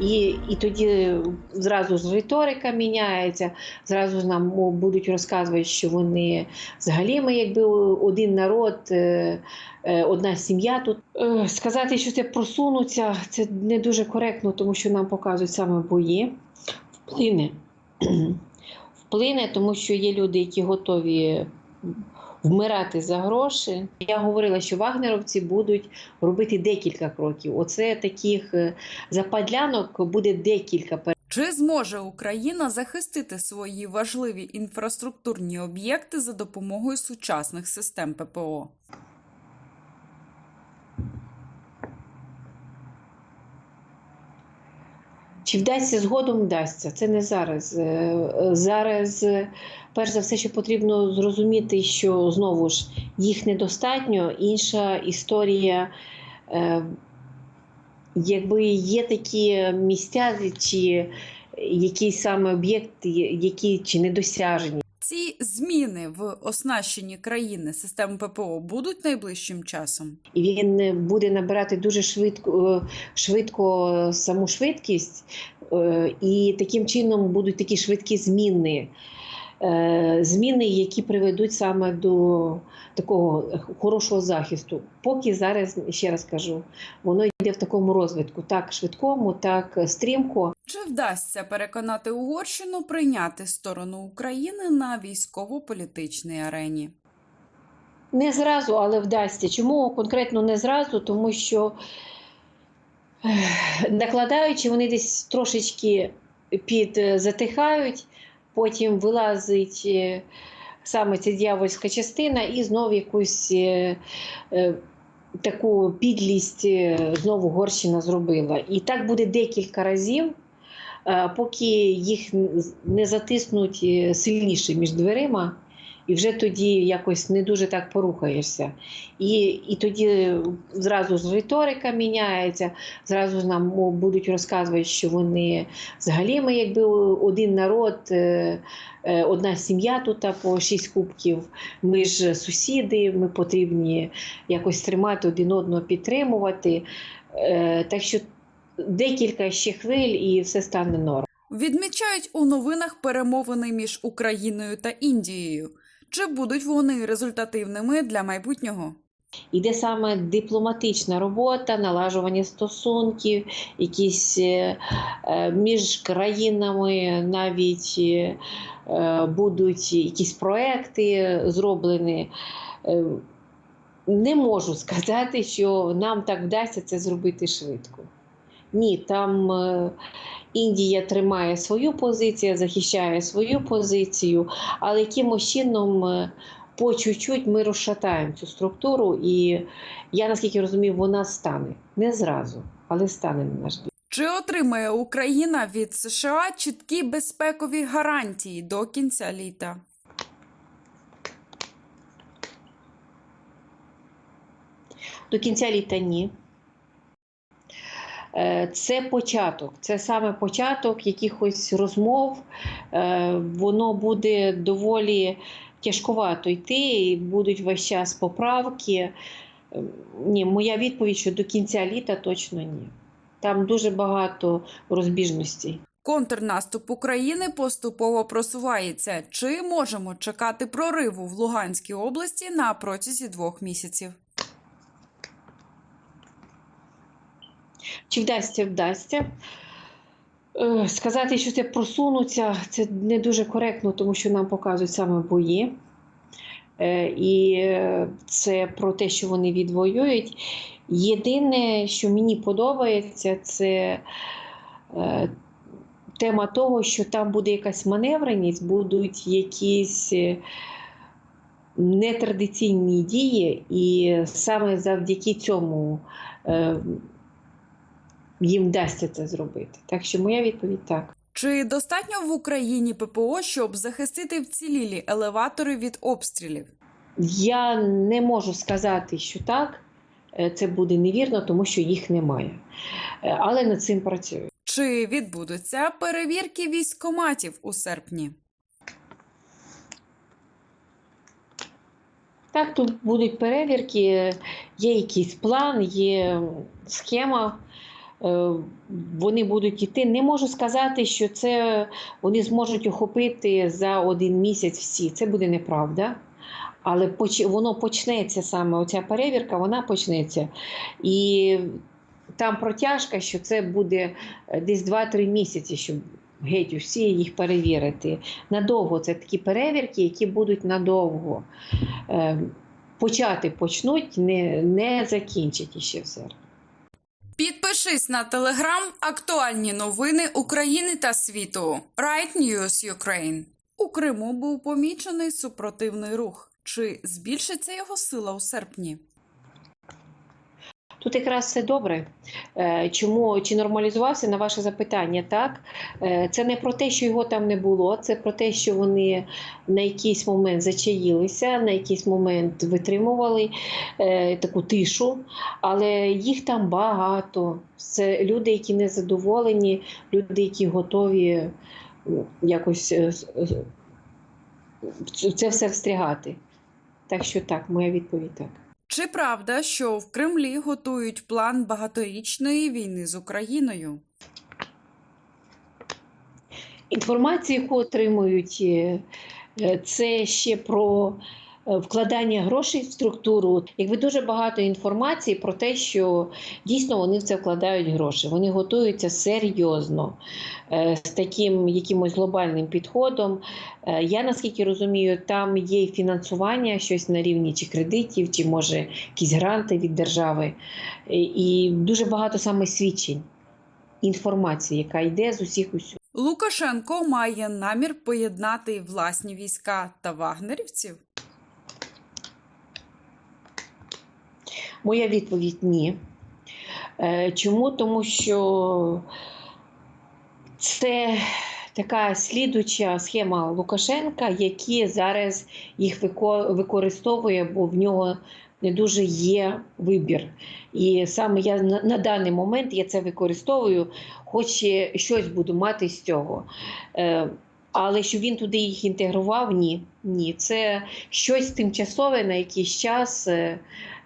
І, і тоді зразу ж риторика міняється, зразу нам будуть розказувати, що вони взагалі ми якби один народ, е, е, одна сім'я тут. Е, Сказати, що це просунуться, це не дуже коректно, тому що нам показують саме бої. Вплине. Вплине, тому що є люди, які готові вмирати за гроші. Я говорила, що вагнеровці будуть робити декілька кроків. Оце таких е, западлянок буде декілька. Чи зможе Україна захистити свої важливі інфраструктурні об'єкти за допомогою сучасних систем ППО? Чи вдасться згодом вдасться? Це не зараз. Е, е, Зараз, е, перш за все, що потрібно зрозуміти, що знову ж їх недостатньо. Інша історія, якби є такі місця, чи який саме об'єкт, які чи недосяжені. Ці зміни в оснащенні країни системи ППО будуть найближчим часом? він е, буде набирати дуже швидко, е, швидко саму швидкість, е, і таким чином будуть такі швидкі зміни. Е, Зміни, які приведуть саме до такого хорошого захисту. Поки зараз, ще раз кажу, воно йде в такому розвитку, так швидкому, так стрімко. Чи вдасться переконати Угорщину прийняти сторону України на військово-політичній арені? Не зразу, але вдасться. Чому конкретно не зразу? Тому що накладаючи, вони десь трошечки під е, потім вилазить е, саме ця дьявольська частина і знову якусь е, е, таку підлість знову Горщина зробила. І так буде декілька разів. Поки їх не затиснуть сильніше між дверима, і вже тоді якось не дуже так порухаєшся. І, і тоді зразу ж риторика міняється, зразу нам будуть розказувати, що вони взагалі ми якби один народ, е, е, одна сім'я тут по шість кубків. Ми ж сусіди, ми потрібні якось тримати один одного, підтримувати. Е, Так що декілька ще хвиль і все стане норм. Відмічають у новинах перемовини між Україною та Індією. Чи будуть вони результативними для майбутнього? Іде саме дипломатична робота, налажування стосунків, якісь е, е, між країнами навіть е, будуть якісь проекти зроблені. Не можу сказати, що нам так вдасться це зробити швидко. Ні, там е, Індія тримає свою позицію, захищає свою позицію, але якимось чином е, по чуть-чуть ми розшатаємо цю структуру, і я наскільки розумію, вона стане не зразу, але стане на наш бік. Чи отримає Україна від США чіткі безпекові гарантії до кінця літа? До кінця літа ні. Е, Це початок, це саме початок якихось розмов. Е, Воно буде доволі тяжкувато йти, і будуть весь час поправки. Е, Ні, моя відповідь, що до кінця літа точно ні. Там дуже багато розбіжностей. Контрнаступ України поступово просувається. Чи можемо чекати прориву в Луганській області на протязі двох місяців? Чи вдасться, вдасться. Е, Сказати, що це просунуться, це не дуже коректно, тому що нам показують саме бої. Е, І це про те, що вони відвоюють. Єдине, що мені подобається, це е, тема того, що там буде якась маневреність, будуть якісь нетрадиційні дії, і саме завдяки цьому. Їм вдасться це зробити. Так що моя відповідь так. Чи достатньо в Україні ППО, щоб захистити вцілілі елеватори від обстрілів? Я не можу сказати, що так. Е, Це буде невірно, тому що їх немає. Е, Але над цим працюю. Чи відбудуться перевірки військоматів у серпні? Так, тут будуть перевірки, є якийсь план, є схема. Е, вони будуть йти. Не можу сказати, що це вони зможуть охопити за один місяць всі. Це буде неправда. Але воно почнеться саме, оця перевірка, вона почнеться. І там протяжка, що це буде е, десь 2-3 місяці, щоб геть усі їх перевірити. Надовго це такі перевірки, які будуть надовго. Е, Почати почнуть, не, не закінчать іще все. Підпишись на телеграм Актуальні новини України та світу. Right News Ukraine. У Криму був помічений супротивний рух. Чи збільшиться його сила у серпні? Тут якраз все добре. Е, Чому чи нормалізувався на ваше запитання? Так Е, це не про те, що його там не було, це про те, що вони на якийсь момент зачаїлися, на якийсь момент витримували е, таку тишу, але їх там багато. Це люди, які не задоволені, люди, які готові ну, якось це все встрягати. Так що так, моя відповідь так. Чи правда, що в Кремлі готують план багаторічної війни з Україною? Інформацію, яку отримують, е, це ще про вкладання грошей в структуру. Якби дуже багато інформації про те, що дійсно вони в це вкладають гроші. Вони готуються серйозно е, з таким якимось глобальним підходом. Е, Я наскільки розумію, там є і фінансування, щось на рівні чи кредитів, чи може якісь гранти від держави, Е, і дуже багато саме свідчень. Інформації, яка йде з усіх усюди. Лукашенко має намір поєднати власні війська та вагнерівців. Моя відповідь ні. Е, Чому? Тому що це така слідуча схема Лукашенка, який зараз їх використовує, бо в нього не дуже є вибір. І саме я на, даний момент я це використовую, хоч і щось буду мати з цього. Е, але щоб він туди їх інтегрував, ні. Ні. Це щось тимчасове на якийсь час.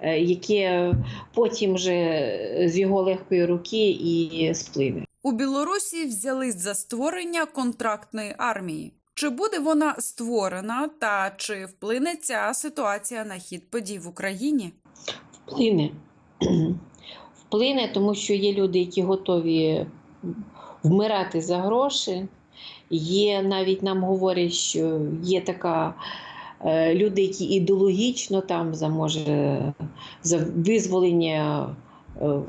Е, е, яке потім вже з його легкої руки і сплине. У Білорусі взялись за створення контрактної армії. Чи буде вона створена, та чи вплине ця ситуація на хід подій в Україні? Вплине. Вплине, тому що є люди, які готові вмирати за гроші. Є навіть нам говорять, що є така е, люди, які ідеологічно там за може за визволення е,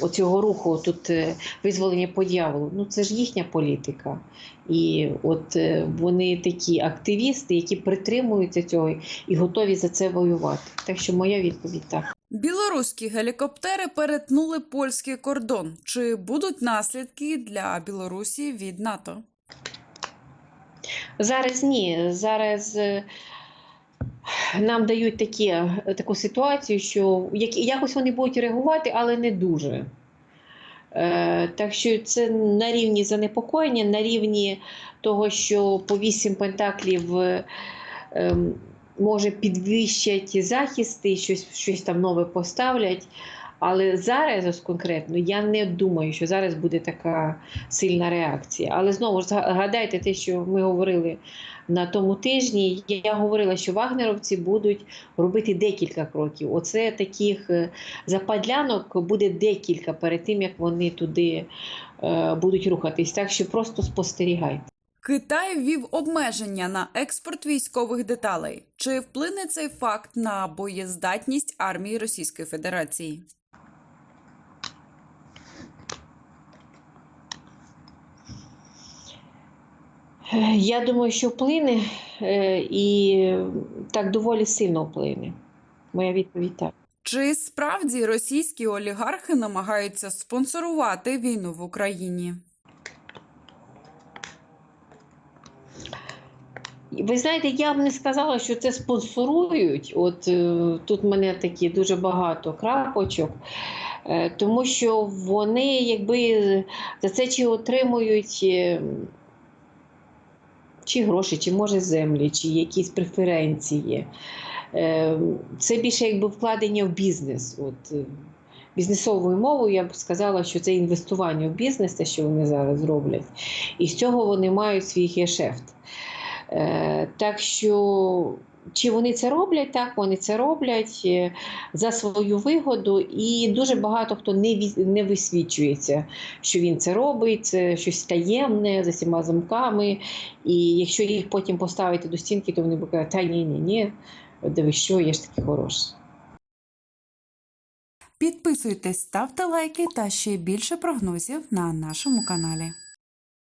оцього руху, тут е, визволення по дьяволу. Ну це ж їхня політика. І от е, вони такі активісти, які притримуються цього і готові за це воювати. Так що моя відповідь так. Білоруські гелікоптери перетнули польський кордон. Чи будуть наслідки для Білорусі від НАТО? Зараз ні. Зараз е, нам дають такі, таку ситуацію, що як- якось вони будуть реагувати, але не дуже. Е, Так що це на рівні занепокоєння, на рівні того, що по вісім пентаклів е, ем, може підвищать захисти, щось, щось там нове поставлять. Але зараз конкретно я не думаю, що зараз буде така сильна реакція. Але знову ж згадайте те, що ми говорили на тому тижні. Я говорила, що вагнеровці будуть робити декілька кроків. Оце таких е, западлянок буде декілька перед тим, як вони туди е, будуть рухатись. Так що просто спостерігайте. Китай ввів обмеження на експорт військових деталей. Чи вплине цей факт на боєздатність армії Російської Федерації? Я думаю, що вплине е, і так доволі сильно вплине. Моя відповідь так. Чи справді російські олігархи намагаються спонсорувати війну в Україні? Ви знаєте, я б не сказала, що це спонсорують. От е, тут мене такі дуже багато крапочок, е, тому що вони якби за це чи отримують е, чи гроші, чи може землі, чи якісь преференції. Е, Це більше якби вкладення в бізнес. От, е, бізнесовою мовою я б сказала, що це інвестування в бізнес, те, що вони зараз роблять. І з цього вони мають свій гешефт. Е, так що, чи вони це роблять? Так, вони це роблять е, за свою вигоду, і дуже багато хто не, не висвічується, що він це робить, це щось таємне за всіма замками. І якщо їх потім поставити до стінки, то вони будуть казати, та ні, ні, ні, диви, що я ж таки хороший. Підписуйтесь, ставте лайки та ще більше прогнозів на нашому каналі.